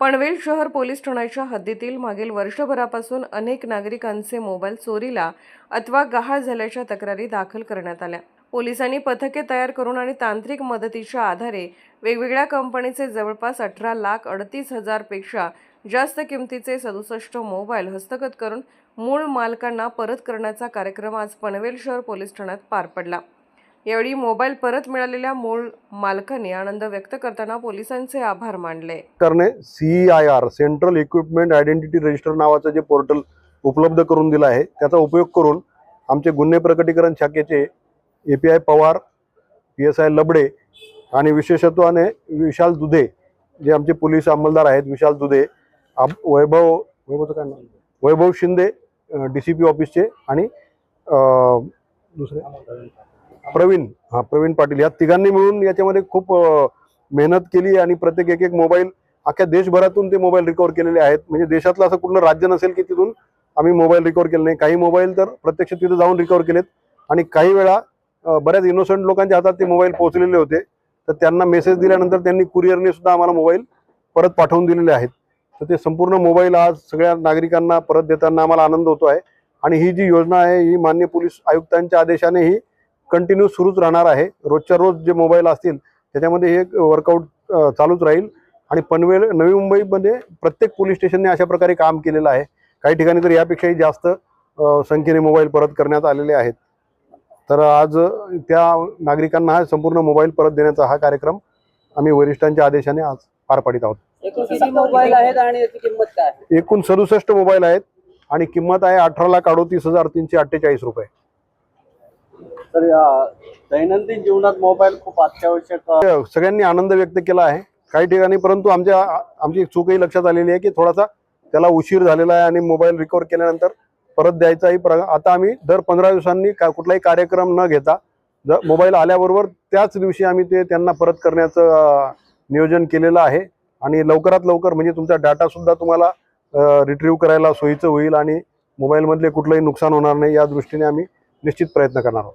पनवेल शहर पोलीस ठाण्याच्या हद्दीतील मागील वर्षभरापासून अनेक नागरिकांचे मोबाईल चोरीला अथवा गहाळ झाल्याच्या तक्रारी दाखल करण्यात आल्या. पोलिसांनी पथके तयार करून आणि तांत्रिक मदतीच्या आधारे वेगवेगळ्या कंपनीचे जवळपास अठरा लाख अडतीस हजारपेक्षा जास्त किमतीचे सदुसष्ट मोबाईल हस्तगत करून मूळ मालकांना परत करण्याचा कार्यक्रम आज पनवेल शहर पोलीस ठाण्यात पार पडला. यावेळी मोबाईल परत मिळालेल्या मूळ मालकाने आनंद व्यक्त करताना पोलिसांचे आभार मानले. सरकारने C I R central equipment identity register नावाचं जे पोर्टल उपलब्ध करून दिलं आहे त्याचा उपयोग करून आमचे गुन्हे प्रकटीकरण शाखेचे A P I Pawar P S I Labade आणि विशेषत्वाने विशाल दुधे जे आमचे पोलीस अंमलदार आहेत विशाल दुधे आप वैभव वैभवचं काय नाव? Vaibhav Shinde D C P ऑफिसचे आणि दुसरे? प्रवीण हा प्रवीण पाटील. या तिघांनी मिळून याच्यामध्ये खूप मेहनत केली आणि प्रत्येक एक एक मोबाईल अख्ख्या देशभरातून ते मोबाईल रिकवर केलेले आहेत. म्हणजे देशातलं असं कुठलं राज्य नसेल की तिथून आम्ही मोबाईल रिकवर केले नाही. काही मोबाईल तर प्रत्यक्ष तिथं जाऊन रिकवर केलेत. आणि काही वेळा बऱ्याच इनोसंट लोकांच्या हातात ते मोबाईल पोहोचलेले होते. तर त्यांना मेसेज दिल्यानंतर त्यांनी कुरिअरने सुद्धा आम्हाला मोबाईल परत पाठवून दिलेले आहेत. तर ते संपूर्ण मोबाईल आज सगळ्या नागरिकांना परत देताना आम्हाला आनंद होतो आहे. आणि ही जी योजना आहे ही मान्य पोलीस आयुक्तांच्या आदेशाने ही कंटिन्यू सुरूच राहणार आहे. रोजच्या रोज जे मोबाईल असतील त्याच्यामध्ये हे वर्कआउट चालूच राहील. आणि पनवेल नवी मुंबईमध्ये प्रत्येक पोलीस स्टेशनने अशा प्रकारे काम केलेलं आहे. काही ठिकाणी तर यापेक्षाही जास्त संख्येने मोबाईल परत करण्यात आलेले आहेत. तर आज त्या नागरिकांना हा संपूर्ण मोबाईल परत देण्याचा हा कार्यक्रम आम्ही वरिष्ठांच्या आदेशाने आज पार पाडित आहोत. एकूण किती मोबाईल आहेत आणि याची किंमत काय आहे? एकूण सदुसष्ट मोबाईल आहेत. आणि किंमत आहे अठरा लाख अडोतीस हजार तीनशे अठ्ठेचाळीस रुपये. तर दैनंदिन जीवनात मोबाईल खूप अत्यावश्यक अ, सगळ्यांनी आनंद व्यक्त केला आहे. काही ठिकाणी परंतु आमच्या आमची एक चूकही लक्षात आलेली आहे की थोडासा त्याला उशीर झालेला आहे आणि मोबाईल रिकवर केल्यानंतर परत द्यायचाही प्र आता आम्ही दर पंधरा दिवसांनी का कुठलाही कार्यक्रम न घेता जर मोबाईल आल्याबरोबर त्याच दिवशी आम्ही ते त्यांना परत करण्याचं नियोजन केलेलं आहे. आणि लवकरात लवकर म्हणजे तुमचा डाटासुद्धा तुम्हाला रिट्रीव्ह करायला सोयीचं होईल आणि मोबाईलमधले कुठलंही नुकसान होणार नाही या दृष्टीने आम्ही निश्चित प्रयत्न करणार आहोत.